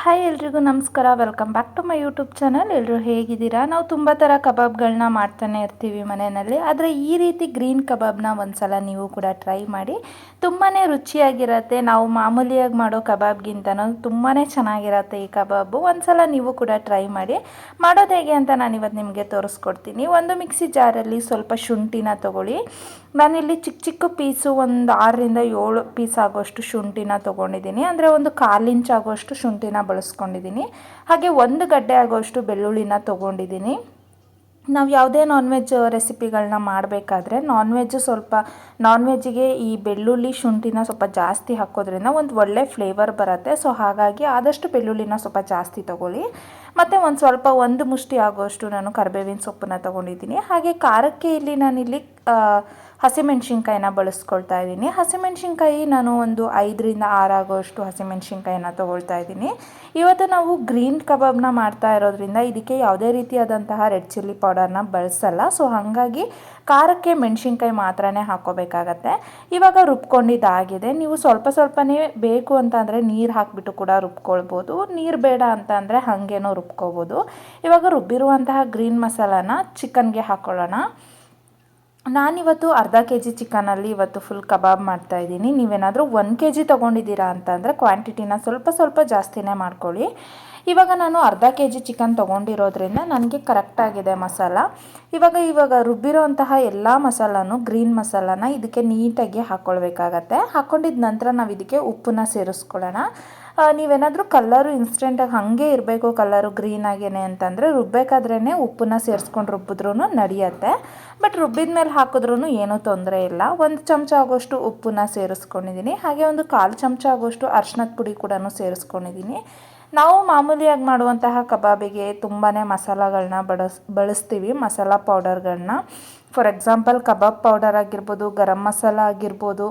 Hi ಎಲ್ರಿಗೂ ನಮಸ್ಕಾರ. Welcome back to my YouTube channel ಎಲ್ಲರೂ ಹೇಗಿದ್ದೀರಾ? ನಾವು ತುಂಬ ಥರ ಕಬಾಬ್ಗಳನ್ನ ಮಾಡ್ತಾನೆ ಇರ್ತೀವಿ ಮನೆಯಲ್ಲಿ. ಆದರೆ ಈ ರೀತಿ ಗ್ರೀನ್ ಕಬಾಬ್ನ ಒಂದ್ಸಲ ನೀವು ಕೂಡ ಟ್ರೈ ಮಾಡಿ ತುಂಬಾ ರುಚಿಯಾಗಿರತ್ತೆ. ನಾವು ಮಾಮೂಲಿಯಾಗಿ ಮಾಡೋ ಕಬಾಬ್ಗಿಂತನೂ ತುಂಬಾ ಚೆನ್ನಾಗಿರತ್ತೆ ಈ ಕಬಾಬು. ಒಂದ್ಸಲ ನೀವು ಕೂಡ ಟ್ರೈ ಮಾಡಿ, ಮಾಡೋದು ಹೇಗೆ ಅಂತ ನಾನು ಇವತ್ತು ನಿಮಗೆ ತೋರಿಸ್ಕೊಡ್ತೀನಿ. ಒಂದು ಮಿಕ್ಸಿ ಜಾರಲ್ಲಿ ಸ್ವಲ್ಪ ಶುಂಠಿನ ತೊಗೊಳ್ಳಿ. ನಾನಿಲ್ಲಿ ಚಿಕ್ಕ ಚಿಕ್ಕ ಪೀಸು, ಒಂದು ಆರರಿಂದ ಏಳು ಪೀಸ್ ಆಗೋಷ್ಟು ಶುಂಠಿನ ತೊಗೊಂಡಿದ್ದೀನಿ. ಅಂದರೆ ಒಂದು ಕಾಲು ಇಂಚ್ ಆಗೋಷ್ಟು ಶುಂಠಿನ ಬಳಸ್ಕೊಂಡಿದ್ದೀನಿ. ಹಾಗೆ ಒಂದು ಗಡ್ಡೆ ಆಗೋಷ್ಟು ಬೆಳ್ಳುಳ್ಳಿನ ತೊಗೊಂಡಿದ್ದೀನಿ. ನಾವು ಯಾವುದೇ ನಾನ್ ವೆಜ್ ರೆಸಿಪಿಗಳನ್ನ ಮಾಡಬೇಕಾದ್ರೆ ನಾನ್ ವೆಜ್ ಸ್ವಲ್ಪ ನಾನ್ ವೆಜ್ಜಿಗೆ ಈ ಬೆಳ್ಳುಳ್ಳಿ ಶುಂಠಿನ ಸ್ವಲ್ಪ ಜಾಸ್ತಿ ಹಾಕೋದ್ರಿಂದ ಒಂದು ಒಳ್ಳೆ ಫ್ಲೇವರ್ ಬರುತ್ತೆ. ಸೊ ಹಾಗಾಗಿ ಆದಷ್ಟು ಬೆಳ್ಳುಳ್ಳಿನ ಸ್ವಲ್ಪ ಜಾಸ್ತಿ ತೊಗೊಳ್ಳಿ. ಮತ್ತು ಒಂದು ಸ್ವಲ್ಪ ಒಂದು ಮುಷ್ಟಿ ಆಗೋಷ್ಟು ನಾನು ಕರಿಬೇವಿನ ಸೊಪ್ಪನ್ನ ತೊಗೊಂಡಿದ್ದೀನಿ. ಹಾಗೆ ಖಾರಕ್ಕೆ ಇಲ್ಲಿ ನಾನಿಲ್ಲಿ ಹಸಿಮೆಣ್ಸಿನ್ಕಾಯಿನ ಬಳಸ್ಕೊಳ್ತಾ ಇದ್ದೀನಿ. ಹಸಿಮೆಣ್ಸಿನ್ಕಾಯಿ ನಾನು ಒಂದು ಐದರಿಂದ ಆರಾಗೋಷ್ಟು ಹಸಿಮೆಣಸಿನ್ಕಾಯಿನ ತೊಗೊಳ್ತಾ ಇದ್ದೀನಿ. ಇವತ್ತು ನಾವು ಗ್ರೀನ್ ಕಬಾಬ್ನ ಮಾಡ್ತಾ ಇರೋದ್ರಿಂದ ಇದಕ್ಕೆ ಯಾವುದೇ ರೀತಿಯಾದಂತಹ ರೆಡ್ ಚಿಲ್ಲಿ ಪೌಡರ್ನ ಬಳಸಲ್ಲ. ಸೊ, ಹಾಗಾಗಿ ಖಾರಕ್ಕೆ ಮೆಣಸಿನ್ಕಾಯಿ ಮಾತ್ರನೇ ಹಾಕ್ಕೋಬೇಕಾಗತ್ತೆ. ಇವಾಗ ರುಬ್ಕೊಂಡಿದ್ದಾಗಿದೆ. ನೀವು ಸ್ವಲ್ಪ ಸ್ವಲ್ಪನೇ ಬೇಕು ಅಂತ ಅಂದರೆ ನೀರು ಹಾಕಿಬಿಟ್ಟು ಕೂಡ ರುಬ್ಕೊಳ್ಬೋದು. ನೀರು ಬೇಡ ಅಂತ ಅಂದರೆ ಹಾಗೇನೋ ರುಬ್ಕೋಬೋದು. ಇವಾಗ ರುಬ್ಬಿರುವಂತಹ ಗ್ರೀನ್ ಮಸಾಲಾನ ಚಿಕನ್ಗೆ ಹಾಕ್ಕೊಳ್ಳೋಣ ನಾನಿವತ್ತು ಅರ್ಧ ಕೆ ಜಿ ಚಿಕನಲ್ಲಿ ಇವತ್ತು ಫುಲ್ ಕಬಾಬ್ ಮಾಡ್ತಾಯಿದ್ದೀನಿ ನೀವೇನಾದರೂ ಒನ್ ಕೆ ಜಿ ತೊಗೊಂಡಿದ್ದೀರಾ ಅಂತಂದರೆ ಕ್ವಾಂಟಿಟಿನ ಸ್ವಲ್ಪ ಸ್ವಲ್ಪ ಜಾಸ್ತಿನೇ ಮಾಡ್ಕೊಳ್ಳಿ. ಇವಾಗ ನಾನು ಅರ್ಧ ಕೆ ಜಿ ಚಿಕನ್ ತೊಗೊಂಡಿರೋದ್ರಿಂದ ನನಗೆ ಕರೆಕ್ಟಾಗಿದೆ ಮಸಾಲ. ಇವಾಗ ಇವಾಗ ರುಬ್ಬಿರೋಂತಹ ಎಲ್ಲ ಮಸಾಲನೂ ಗ್ರೀನ್ ಮಸಾಲಾನ ಇದಕ್ಕೆ ನೀಟಾಗಿ ಹಾಕ್ಕೊಳ್ಬೇಕಾಗತ್ತೆ ಹಾಕ್ಕೊಂಡಿದ ನಂತರ ನಾವು ಇದಕ್ಕೆ ಉಪ್ಪನ್ನ ಸೇರಿಸ್ಕೊಳ್ಳೋಣ. ನೀವೇನಾದರೂ ಕಲ್ಲರು ಇನ್ಸ್ಟೆಂಟಾಗಿ ಹಾಗೆ ಇರಬೇಕು ಕಲ್ಲರು ಗ್ರೀನ್ ಆಗೇನೆ ಅಂತಂದರೆ ರುಬ್ಬೇಕಾದ್ರೇ ಉಪ್ಪನ್ನ ಸೇರಿಸ್ಕೊಂಡು ರುಬ್ಬಿದ್ರೂ ನಡೆಯುತ್ತೆ. ಬಟ್ ರುಬ್ಬಿದ ಮೇಲೆ ಹಾಕಿದ್ರೂ ಏನೂ ತೊಂದರೆ ಇಲ್ಲ. ಒಂದು ಚಮಚ ಆಗೋಷ್ಟು ಉಪ್ಪನ್ನ ಸೇರಿಸ್ಕೊಂಡಿದ್ದೀನಿ ಹಾಗೆ ಒಂದು ಕಾಲು ಚಮಚ ಆಗೋಷ್ಟು ಅರ್ಶಿನದ ಪುಡಿ ಕೂಡ ಸೇರಿಸ್ಕೊಂಡಿದ್ದೀನಿ ನಾವು ಮಾಮೂಲಿಯಾಗಿ ಮಾಡುವಂತಹ ಕಬಾಬಿಗೆ ತುಂಬಾ ಮಸಾಲಗಳನ್ನ ಬಳಸ್, ಬಳಸ್ತೀವಿ, ಮಸಾಲ ಪೌಡರ್ಗಳನ್ನ ಫಾರ್ ಎಕ್ಸಾಂಪಲ್ ಕಬಾಬ್ ಪೌಡರ್ ಆಗಿರ್ಬೋದು, ಗರಂ ಮಸಾಲ ಆಗಿರ್ಬೋದು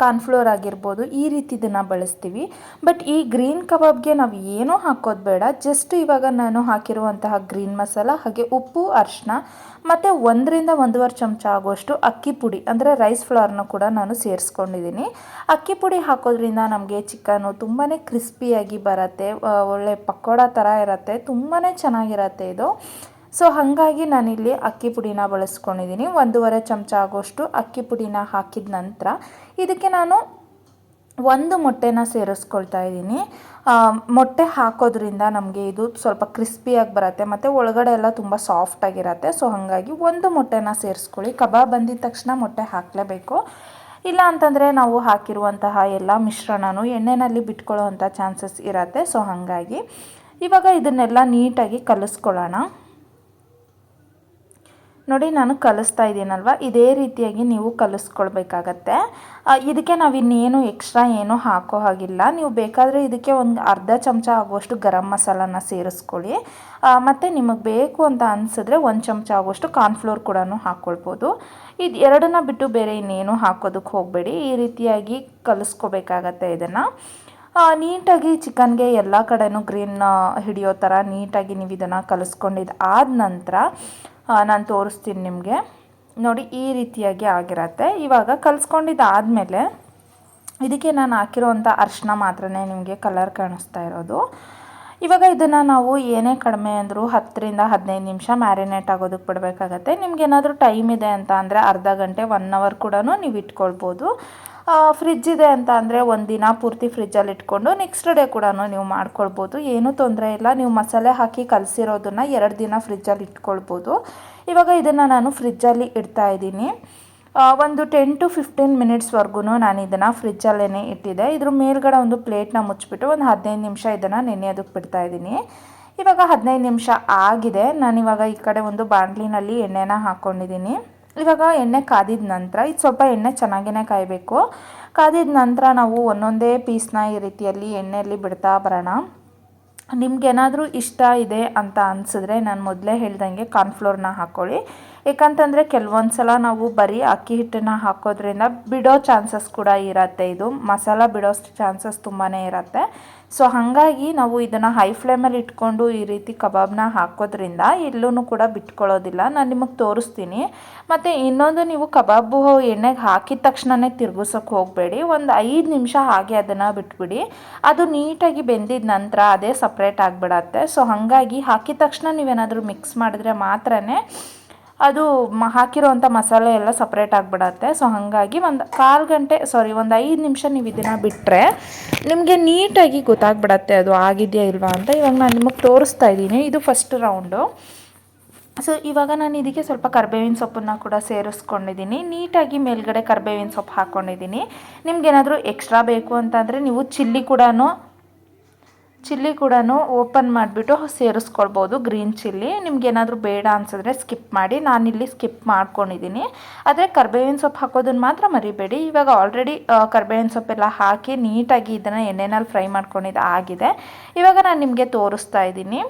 ಕಾರ್ನ್ಫ್ಲೋರ್ ಆಗಿರ್ಬೋದು, ಈ ರೀತಿದನ್ನು ಬಳಸ್ತೀವಿ. ಬಟ್ ಈ ಗ್ರೀನ್ ಕಬಾಬ್ಗೆ ನಾವು ಏನೂ ಹಾಕೋದು ಬೇಡ. ಜಸ್ಟ್ ಇವಾಗ ನಾನು ಹಾಕಿರುವಂತಹ ಗ್ರೀನ್ ಮಸಾಲ, ಹಾಗೆ ಉಪ್ಪು, ಅರಿಶಿನ, ಮತ್ತು ಒಂದರಿಂದ ಒಂದೂವರೆ ಚಮಚ ಆಗುವಷ್ಟು ಅಕ್ಕಿ ಪುಡಿ, ಅಂದರೆ ರೈಸ್ ಫ್ಲವರ್ನ ಕೂಡ ನಾನು ಸೇರಿಸ್ಕೊಂಡಿದ್ದೀನಿ ಅಕ್ಕಿ ಪುಡಿ ಹಾಕೋದ್ರಿಂದ ನಮಗೆ ಚಿಕನು ತುಂಬಾ ಕ್ರಿಸ್ಪಿಯಾಗಿ ಬರುತ್ತೆ ಒಳ್ಳೆ ಪಕೋಡ ಥರ ಇರುತ್ತೆ ತುಂಬಾ ಚೆನ್ನಾಗಿರತ್ತೆ ಇದು. ಸೊ ಹಾಗಾಗಿ ನಾನಿಲ್ಲಿ ಅಕ್ಕಿ ಪುಡಿನ ಬಳಸ್ಕೊಂಡಿದ್ದೀನಿ. ಒಂದೂವರೆ ಚಮಚ ಆಗೋಷ್ಟು ಅಕ್ಕಿ ಪುಡಿನ ಹಾಕಿದ ನಂತರ ಇದಕ್ಕೆ ನಾನು ಒಂದು ಮೊಟ್ಟೆನ ಸೇರಿಸ್ಕೊಳ್ತಾ ಇದ್ದೀನಿ. ಮೊಟ್ಟೆ ಹಾಕೋದ್ರಿಂದ ನಮಗೆ ಇದು ಸ್ವಲ್ಪ ಕ್ರಿಸ್ಪಿಯಾಗಿ ಬರುತ್ತೆ, ಮತ್ತು ಒಳಗಡೆ ಎಲ್ಲ ತುಂಬ ಸಾಫ್ಟಾಗಿರುತ್ತೆ ಸೊ ಹಾಗಾಗಿ ಒಂದು ಮೊಟ್ಟೆನ ಸೇರಿಸ್ಕೊಳ್ಳಿ. ಕಬಾಬ್ ಬಂದಿದ ತಕ್ಷಣ ಮೊಟ್ಟೆ ಹಾಕಲೇಬೇಕು. ಇಲ್ಲ ಅಂತಂದರೆ ನಾವು ಹಾಕಿರುವಂತಹ ಎಲ್ಲ ಮಿಶ್ರಣನೂ ಎಣ್ಣೆಯಲ್ಲಿ ಬಿಟ್ಕೊಳ್ಳೋವಂಥ ಚಾನ್ಸಸ್ ಇರತ್ತೆ. ಸೊ ಹಾಗಾಗಿ ಇವಾಗ ಇದನ್ನೆಲ್ಲ ನೀಟಾಗಿ ಕಲಿಸ್ಕೊಳ್ಳೋಣ. ನೋಡಿ, ನಾನು ಕಲಿಸ್ತಾ ಇದ್ದೀನಲ್ವ? ಇದೇ ರೀತಿಯಾಗಿ ನೀವು ಕಲಿಸ್ಕೊಳ್ಬೇಕಾಗತ್ತೆ. ಇದಕ್ಕೆ ನಾವು ಇನ್ನೇನು ಎಕ್ಸ್ಟ್ರಾ ಏನೂ ಹಾಕೋ ಹಾಗಿಲ್ಲ. ನೀವು ಬೇಕಾದರೆ ಇದಕ್ಕೆ ಒಂದು ಅರ್ಧ ಚಮಚ ಆಗುವಷ್ಟು ಗರಂ ಮಸಾಲಾನ ಸೇರಿಸ್ಕೊಳ್ಳಿ. ಮತ್ತು ನಿಮಗೆ ಬೇಕು ಅಂತ ಅನಿಸಿದ್ರೆ ಒಂದು ಚಮಚ ಆಗುವಷ್ಟು ಕಾರ್ನ್ಫ್ಲೋರ್ ಕೂಡ ಹಾಕ್ಕೊಳ್ಬೋದು ಇದು ಎರಡನ್ನ ಬಿಟ್ಟು ಬೇರೆ ಇನ್ನೇನು ಹಾಕೋದಕ್ಕೆ ಹೋಗಬೇಡಿ. ಈ ರೀತಿಯಾಗಿ ಕಲಿಸ್ಕೋಬೇಕಾಗತ್ತೆ ಇದನ್ನು. ನೀಟಾಗಿ ಚಿಕನ್ಗೆ ಎಲ್ಲ ಕಡೆನೂ ಗ್ರೀನ್ ಹಿಡಿಯೋ ಥರ ನೀಟಾಗಿ ನೀವು ಇದನ್ನು ಕಲಿಸ್ಕೊಂಡಿದ್ದು ಆದ ನಂತರ ನಾನು ತೋರಿಸ್ತೀನಿ ನಿಮಗೆ. ನೋಡಿ, ಈ ರೀತಿಯಾಗಿ ಆಗಿರತ್ತೆ. ಇವಾಗ ಕಲಿಸ್ಕೊಂಡಿದ್ದಾದಮೇಲೆ, ಇದಕ್ಕೆ ನಾನು ಹಾಕಿರೋವಂಥ ಅರ್ಶಿನ ಮಾತ್ರನೇ ನಿಮಗೆ ಕಲರ್ ಕಾಣಿಸ್ತಾ ಇರೋದು. ಇವಾಗ ಇದನ್ನು ನಾವು ಏನೇ ಕಡಿಮೆ ಅಂದರೂ ಹತ್ತರಿಂದ ಹದಿನೈದು ನಿಮಿಷ ಮ್ಯಾರಿನೇಟ್ ಆಗೋದಕ್ಕೆ ಬಿಡಬೇಕಾಗತ್ತೆ. ನಿಮ್ಗೇನಾದರೂ ಟೈಮ್ ಇದೆ ಅಂತ ಅಂದರೆ ಅರ್ಧ ಗಂಟೆ ಒನ್ ಅವರ್ ಕೂಡ ನೀವು ಇಟ್ಕೊಳ್ಬೋದು. ಫ್ರಿಜ್ ಇದೆ ಅಂತ ಅಂದರೆ ಒಂದು ದಿನ ಪೂರ್ತಿ ಫ್ರಿಜ್ಜಲ್ಲಿ ಇಟ್ಕೊಂಡು ನೆಕ್ಸ್ಟ್ ಡೇ ಕೂಡ ನೀವು ಮಾಡ್ಕೊಳ್ಬೋದು. ಏನೂ ತೊಂದರೆ ಇಲ್ಲ. ನೀವು ಮಸಾಲೆ ಹಾಕಿ ಕಲಸಿರೋದನ್ನು ಎರಡು ದಿನ ಫ್ರಿಜ್ಜಲ್ಲಿ ಇಟ್ಕೊಳ್ಬೋದು. ಇವಾಗ ಇದನ್ನು ನಾನು ಫ್ರಿಜ್ಜಲ್ಲಿ ಇಡ್ತಾ ಇದ್ದೀನಿ. ಒಂದು ಟೆನ್ ಟು ಫಿಫ್ಟೀನ್ ಮಿನಿಟ್ಸ್ವರೆಗೂ ನಾನು ಇದನ್ನು ಫ್ರಿಜ್ಜಲ್ಲೇ ಇಟ್ಟಿದ್ದೆ. ಇದ್ರ ಮೇಲ್ಗಡೆ ಒಂದು ಪ್ಲೇಟ್ನ ಮುಚ್ಚಿಬಿಟ್ಟು ಒಂದು ಹದಿನೈದು ನಿಮಿಷ ಇದನ್ನು ನೆನೆಯೋದಕ್ಕೆ ಬಿಡ್ತಾ ಇದ್ದೀನಿ. ಇವಾಗ ಹದಿನೈದು ನಿಮಿಷ ಆಗಿದೆ. ನಾನಿವಾಗ ಈ ಕಡೆ ಒಂದು ಬಾಣಲಿನಲ್ಲಿ ಎಣ್ಣೆನ ಹಾಕ್ಕೊಂಡಿದ್ದೀನಿ ಇವಾಗ ಎಣ್ಣೆ ಕಾದಿದ ನಂತರ, ಇದು ಸ್ವಲ್ಪ ಎಣ್ಣೆ ಚೆನ್ನಾಗೇ ಕಾಯಬೇಕು. ಕಾದಿದ ನಂತರ ನಾವು ಒಂದೊಂದೇ ಪೀಸ್ನ ಈ ರೀತಿಯಲ್ಲಿ ಎಣ್ಣೆಯಲ್ಲಿ ಬಿಡ್ತಾ ಬರೋಣ. ನಿಮ್ಗೇನಾದರೂ ಇಷ್ಟ ಇದೆ ಅಂತ ಅನಿಸಿದ್ರೆ ನಾನು ಮೊದಲೇ ಹೇಳ್ದಂಗೆ ಕಾರ್ನ್ಫ್ಲೋರ್ನ ಹಾಕ್ಕೊಳ್ಳಿ ಏಕಂತಂದರೆ ಕೆಲವೊಂದು ಸಲ ನಾವು ಬರೀ ಅಕ್ಕಿ ಹಿಟ್ಟನ್ನು ಹಾಕೋದ್ರಿಂದ ಬಿಡೋ ಚಾನ್ಸಸ್ ಕೂಡ ಇರತ್ತೆ. ಇದು ಮಸಾಲ ಬಿಡೋ ಚಾನ್ಸಸ್ ತುಂಬಾ ಇರತ್ತೆ. ಸೊ ಹಾಗಾಗಿ ನಾವು ಇದನ್ನು ಹೈ ಫ್ಲೇಮಲ್ಲಿ ಇಟ್ಕೊಂಡು ಈ ರೀತಿ ಕಬಾಬ್ನ ಹಾಕೋದ್ರಿಂದ ಎಲ್ಲೂ ಕೂಡ ಬಿಟ್ಕೊಳ್ಳೋದಿಲ್ಲ. ನಾನು ನಿಮಗೆ ತೋರಿಸ್ತೀನಿ. ಮತ್ತು ಇನ್ನೊಂದು ನೀವು ಕಬಾಬು ಎಣ್ಣೆಗೆ ಹಾಕಿದ ತಕ್ಷಣವೇ ತಿರುಗಿಸೋಕೆ ಹೋಗಬೇಡಿ. ಒಂದು ಐದು ನಿಮಿಷ ಹಾಗೆ ಅದನ್ನು ಬಿಟ್ಬಿಡಿ. ಅದು ನೀಟಾಗಿ ಬೆಂದಿದ ನಂತರ ಅದೇ ಸಪ್ರೇಟ್ ಆಗಿಬಿಡತ್ತೆ. ಸೊ ಹಾಗಾಗಿ ಹಾಕಿದ ತಕ್ಷಣ ನೀವೇನಾದರೂ ಮಿಕ್ಸ್ ಮಾಡಿದ್ರೆ ಮಾತ್ರನೇ ಅದು ಹಾಕಿರೋವಂಥ ಮಸಾಲೆ ಎಲ್ಲ ಸಪ್ರೇಟ್ ಆಗಿಬಿಡತ್ತೆ. ಸೊ ಹಾಗಾಗಿ ಒಂದು ಕಾಲು ಗಂಟೆ ಸಾರಿ ಒಂದು ಐದು ನಿಮಿಷ ನೀವು ಇದನ್ನು ಬಿಟ್ಟರೆ ನಿಮಗೆ ನೀಟಾಗಿ ಗೊತ್ತಾಗ್ಬಿಡತ್ತೆ ಅದು ಆಗಿದೆಯಾ ಇಲ್ವಾ ಅಂತ ಇವಾಗ ನಾನು ನಿಮಗೆ ತೋರಿಸ್ತಾ ಇದ್ದೀನಿ. ಇದು ಫಸ್ಟ್ ರೌಂಡು ಸೊ ಇವಾಗ ನಾನು ಇದಕ್ಕೆ ಸ್ವಲ್ಪ ಕರ್ಬೇವಿನ ಸೊಪ್ಪನ್ನು ಕೂಡ ಸೇರಿಸ್ಕೊಂಡಿದ್ದೀನಿ. ನೀಟಾಗಿ ಮೇಲ್ಗಡೆ ಕರ್ಬೇವಿನ ಸೊಪ್ಪು ಹಾಕ್ಕೊಂಡಿದ್ದೀನಿ ನಿಮ್ಗೇನಾದರೂ ಎಕ್ಸ್ಟ್ರಾ ಬೇಕು ಅಂತಂದರೆ ನೀವು ಚಿಲ್ಲಿ ಕೂಡ ಚಿಲ್ಲಿ ಕೂಡ ಓಪನ್ ಮಾಡಿಬಿಟ್ಟು ಸೇರಿಸ್ಕೊಳ್ಬೋದು ಗ್ರೀನ್ ಚಿಲ್ಲಿ. ನಿಮ್ಗೇನಾದರೂ ಬೇಡ ಅನ್ಸಿದ್ರೆ ಸ್ಕಿಪ್ ಮಾಡಿ. ನಾನಿಲ್ಲಿ ಸ್ಕಿಪ್ ಮಾಡ್ಕೊಂಡಿದ್ದೀನಿ ಆದರೆ ಕರ್ಬೇವಿನ ಸೊಪ್ಪು ಹಾಕೋದನ್ನು ಮಾತ್ರ ಮರಿಬೇಡಿ. ಇವಾಗ ಆಲ್ರೆಡಿ ಕರ್ಬೇವಿನ ಸೊಪ್ಪೆಲ್ಲ ಹಾಕಿ ನೀಟಾಗಿ ಇದನ್ನು ಎಣ್ಣೆನಲ್ಲಿ ಫ್ರೈ ಮಾಡ್ಕೊಂಡಿದ್ದು ಆಗಿದೆ. ಇವಾಗ ನಾನು ನಿಮಗೆ ತೋರಿಸ್ತಾ ಇದ್ದೀನಿ.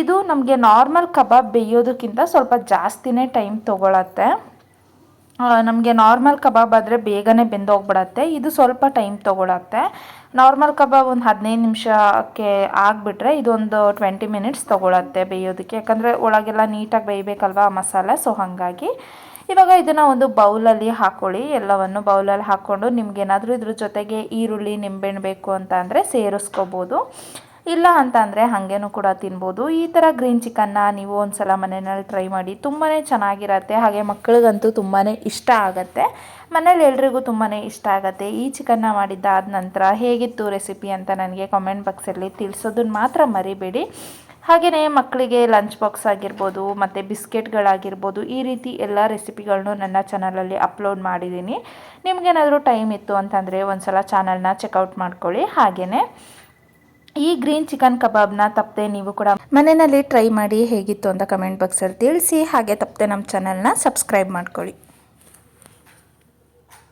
ಇದು ನಮಗೆ ನಾರ್ಮಲ್ ಕಬಾಬ್ ಬೇಯೋದಕ್ಕಿಂತ ಸ್ವಲ್ಪ ಜಾಸ್ತಿನೇ ಟೈಮ್ ತೊಗೊಳತ್ತೆ. ನಮಗೆ ನಾರ್ಮಲ್ ಕಬಾಬ್ ಆದರೆ ಬೇಗನೆ ಬೆಂದೋಗ್ಬಿಡತ್ತೆ. ಇದು ಸ್ವಲ್ಪ ಟೈಮ್ ತೊಗೊಳತ್ತೆ. ನಾರ್ಮಲ್ ಕಬಾಬ್ ಒಂದು ಹದಿನೈದು ನಿಮಿಷಕ್ಕೆ ಆಗಿಬಿಟ್ರೆ ಇದೊಂದು ಟ್ವೆಂಟಿ ಮಿನಿಟ್ಸ್ ತೊಗೊಳತ್ತೆ ಬೇಯೋದಕ್ಕೆ. ಯಾಕಂದರೆ ಒಳಗೆಲ್ಲ ನೀಟಾಗಿ ಬೇಯಬೇಕಲ್ವ ಮಸಾಲೆ ಸೊ ಹಾಗಾಗಿ ಇವಾಗ ಇದನ್ನು ಒಂದು ಬೌಲಲ್ಲಿ ಹಾಕ್ಕೊಳ್ಳಿ ಎಲ್ಲವನ್ನು ಬೌಲಲ್ಲಿ ಹಾಕ್ಕೊಂಡು ನಿಮ್ಗೇನಾದರೂ ಇದ್ರ ಜೊತೆಗೆ ಈರುಳ್ಳಿ, ನಿಂಬೆಹಣ್ಣು ಬೇಕು ಅಂತ ಅಂದರೆ ಸೇರಿಸ್ಕೋಬೋದು. ಇಲ್ಲ ಅಂತ ಅಂದರೆ ಹಾಗೇನೂ ಕೂಡ ತಿನ್ಬೋದು. ಈ ಥರ ಗ್ರೀನ್ ಚಿಕನ್ನ ನೀವು ಒಂದು ಸಲ ಮನೆಯಲ್ಲಿ ಟ್ರೈ ಮಾಡಿ ತುಂಬಾ ಚೆನ್ನಾಗಿರತ್ತೆ. ಹಾಗೆ ಮಕ್ಕಳಿಗಂತೂ ತುಂಬಾ ಇಷ್ಟ ಆಗುತ್ತೆ. ಮನೇಲಿ ಎಲ್ರಿಗೂ ತುಂಬಾ ಇಷ್ಟ ಆಗುತ್ತೆ. ಈ ಚಿಕನ್ನ ಮಾಡಿದ್ದಾದ ನಂತರ ಹೇಗಿತ್ತು ರೆಸಿಪಿ ಅಂತ ನನಗೆ ಕಾಮೆಂಟ್ ಬಾಕ್ಸಲ್ಲಿ ತಿಳಿಸೋದನ್ನ ಮಾತ್ರ ಮರಿಬೇಡಿ. ಹಾಗೆಯೇ ಮಕ್ಕಳಿಗೆ ಲಂಚ್ ಬಾಕ್ಸ್ ಆಗಿರ್ಬೋದು, ಮತ್ತು ಬಿಸ್ಕೆಟ್ಗಳಾಗಿರ್ಬೋದು, ಈ ರೀತಿ ಎಲ್ಲ ರೆಸಿಪಿಗಳನ್ನು ನನ್ನ ಚಾನಲಲ್ಲಿ ಅಪ್ಲೋಡ್ ಮಾಡಿದ್ದೀನಿ. ನಿಮಗೇನಾದರೂ ಟೈಮ್ ಇತ್ತು ಅಂತಂದರೆ ಒಂದು ಸಲ ಚಾನಲ್ನ ಚೆಕ್ಔಟ್ ಮಾಡ್ಕೊಳ್ಳಿ. ಹಾಗೆಯೇ ಈ ಗ್ರೀನ್ ಚಿಕನ್ ಕಬಾಬ್ನ ತಪ್ಪದೆ ನೀವು ಕೂಡ ಮನೆಯಲ್ಲಿ ಟ್ರೈ ಮಾಡಿ ಹೇಗಿತ್ತು ಅಂತ ಕಮೆಂಟ್ ಬಾಕ್ಸಲ್ಲಿ ತಿಳಿಸಿ, ಹಾಗೆ ತಪ್ಪದೆ ನಮ್ಮ ಚಾನಲ್ನ ಸಬ್ಸ್ಕ್ರೈಬ್ ಮಾಡ್ಕೊಳ್ಳಿ.